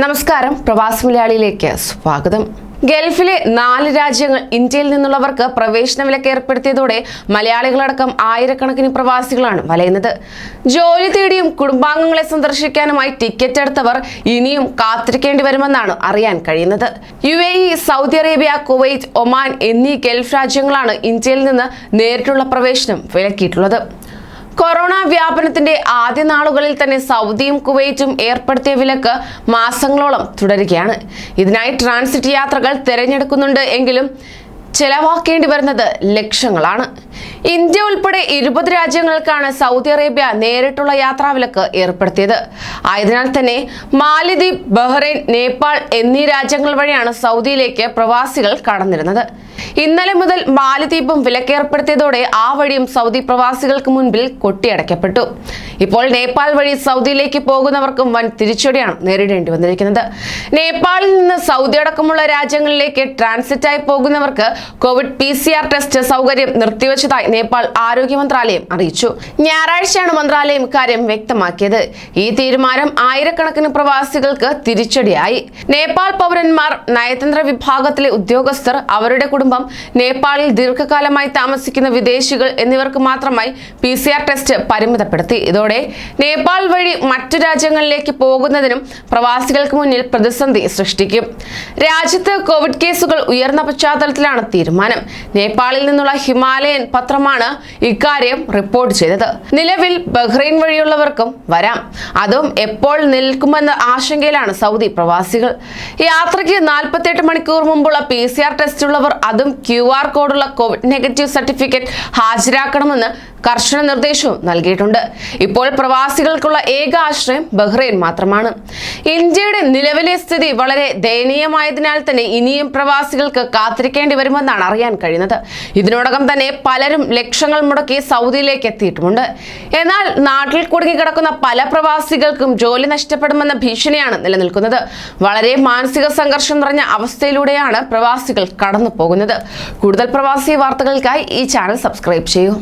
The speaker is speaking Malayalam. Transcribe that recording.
നമസ്കാരം. പ്രവാസി മലയാളിയിലേക്ക് സ്വാഗതം. ഗൾഫിലെ നാല് രാജ്യങ്ങൾ ഇന്ത്യയിൽ നിന്നുള്ളവർക്ക് പ്രവേശന വിലക്ക് ഏർപ്പെടുത്തിയതോടെ മലയാളികളടക്കം ആയിരക്കണക്കിന് പ്രവാസികളാണ് വലയുന്നത്. ജോലി തേടിയും കുടുംബാംഗങ്ങളെ സന്ദർശിക്കാനുമായി ടിക്കറ്റ് എടുത്തവർ ഇനിയും കാത്തിരിക്കേണ്ടി വരുമെന്നാണ് അറിയാൻ കഴിയുന്നത്. യു സൗദി അറേബ്യ കുവൈറ്റ് ഒമാൻ എന്നീ ഗൾഫ് രാജ്യങ്ങളാണ് ഇന്ത്യയിൽ നിന്ന് നേരിട്ടുള്ള പ്രവേശനം വിലക്കിയിട്ടുള്ളത്. കൊറോണ വ്യാപനത്തിന്റെ ആദ്യ നാളുകളിൽ തന്നെ സൗദിയും കുവൈറ്റും ഏർപ്പെടുത്തിയ വിലക്ക് മാസങ്ങളോളം തുടരുകയാണ്. ഇതിനായി ട്രാൻസിറ്റ് യാത്രകൾ തിരഞ്ഞെടുക്കുന്നുണ്ട് എങ്കിലും ചെലവാക്കേണ്ടി വരുന്നത് ലക്ഷങ്ങളാണ്. ഇന്ത്യ ഉൾപ്പെടെ ഇരുപത് രാജ്യങ്ങൾക്കാണ് സൗദി അറേബ്യ നേരിട്ടുള്ള യാത്രാവിലക്ക് ഏർപ്പെടുത്തിയത്. ആയതിനാൽ തന്നെ മാലിദ്വീപ് ബഹ്റൈൻ നേപ്പാൾ എന്നീ രാജ്യങ്ങൾ വഴിയാണ് സൗദിയിലേക്ക് പ്രവാസികൾ കടന്നിരുന്നത്. ഇന്നലെ മുതൽ മാലിദ്വീപും വിലക്കേർപ്പെടുത്തിയതോടെ ആ വഴിയും സൗദി പ്രവാസികൾക്ക് മുൻപിൽ കൊട്ടിയടയ്ക്കപ്പെട്ടു. ഇപ്പോൾ നേപ്പാൾ വഴി സൗദിയിലേക്ക് പോകുന്നവർക്കും വൻ തിരിച്ചടിയാണ് നേരിടേണ്ടി വന്നിരിക്കുന്നത്. നേപ്പാളിൽ നിന്ന് സൗദി അടക്കമുള്ള രാജ്യങ്ങളിലേക്ക് ട്രാൻസിറ്റായി പോകുന്നവർക്ക് Covid P C R test സൗകര്യം നിർത്തിവച്ചതായി നേപ്പാൾ ആരോഗ്യ മന്ത്രാലയം അറിയിച്ചു. ഞായറാഴ്ചയാണ് മന്ത്രാലയം ഇക്കാര്യം വ്യക്തമാക്കിയത്. ഈ തീരുമാനം ആയിരക്കണക്കിന് പ്രവാസികൾക്ക് തിരിച്ചടിയായി. നേപ്പാൾ പൗരന്മാർ നയതന്ത്ര വിഭാഗത്തിലെ ഉദ്യോഗസ്ഥർ അവരുടെ കുടുംബം നേപ്പാളിൽ ദീർഘകാലമായി താമസിക്കുന്ന വിദേശികൾ എന്നിവർക്ക് മാത്രമായി പി സി ആർ ടെസ്റ്റ് പരിമിതപ്പെടുത്തി. ഇതോടെ നേപ്പാൾ വഴി മറ്റു രാജ്യങ്ങളിലേക്ക് പോകുന്നതിനും പ്രവാസികൾക്ക് മുന്നിൽ പ്രതിസന്ധി സൃഷ്ടിക്കും. രാജ്യത്ത് കോവിഡ് കേസുകൾ ഉയർന്ന പശ്ചാത്തലത്തിലാണ് തീരുമാനം. നേപ്പാളിൽ നിന്നുള്ള ഹിമാലയൻ പത്രമാണ് ഇക്കാര്യം റിപ്പോർട്ട് ചെയ്തത്. നിലവിൽ ബഹ്റൈൻ വഴിയുള്ളവർക്കും വരാം. അതും എപ്പോൾ നിൽക്കുമെന്ന ആശങ്കയിലാണ് സൗദി പ്രവാസികൾ. യാത്രയ്ക്ക് നാൽപ്പത്തിയെട്ട് മണിക്കൂർ മുമ്പുള്ള പി സി ആർ ടെസ്റ്റ് ഉള്ളവർ അതും ക്യു ആർ കോഡുള്ള കോവിഡ് നെഗറ്റീവ് സർട്ടിഫിക്കറ്റ് ഹാജരാക്കണമെന്ന് കർശന നിർദ്ദേശവും നൽകിയിട്ടുണ്ട്. ഇപ്പോൾ പ്രവാസികൾക്കുള്ള ഏക ആശ്രയം ബഹ്റൈൻ മാത്രമാണ്. ഇന്ത്യയുടെ നിലവിലെ സ്ഥിതി വളരെ ദയനീയമായതിനാൽ തന്നെ ഇനിയും പ്രവാസികൾക്ക് കാത്തിരിക്കേണ്ടി വരുമെന്നാണ് അറിയാൻ കഴിയുന്നത്. ഇതിനോടകം തന്നെ പലരും ലക്ഷങ്ങൾ മുടക്കി സൗദിയിലേക്ക് എത്തിയിട്ടുമുണ്ട്. എന്നാൽ നാട്ടിൽ കുടുങ്ങിക്കിടക്കുന്ന പല പ്രവാസികൾക്കും ജോലി നഷ്ടപ്പെടുമെന്ന ഭീഷണിയാണ് നിലനിൽക്കുന്നത്. വളരെ മാനസിക സംഘർഷം നിറഞ്ഞ അവസ്ഥയിലൂടെയാണ് പ്രവാസികൾ കടന്നു പോകുന്നത് കൂടുതൽ പ്രവാസി വാർത്തകൾക്കായി ഈ ചാനൽ സബ്സ്ക്രൈബ് ചെയ്യൂ.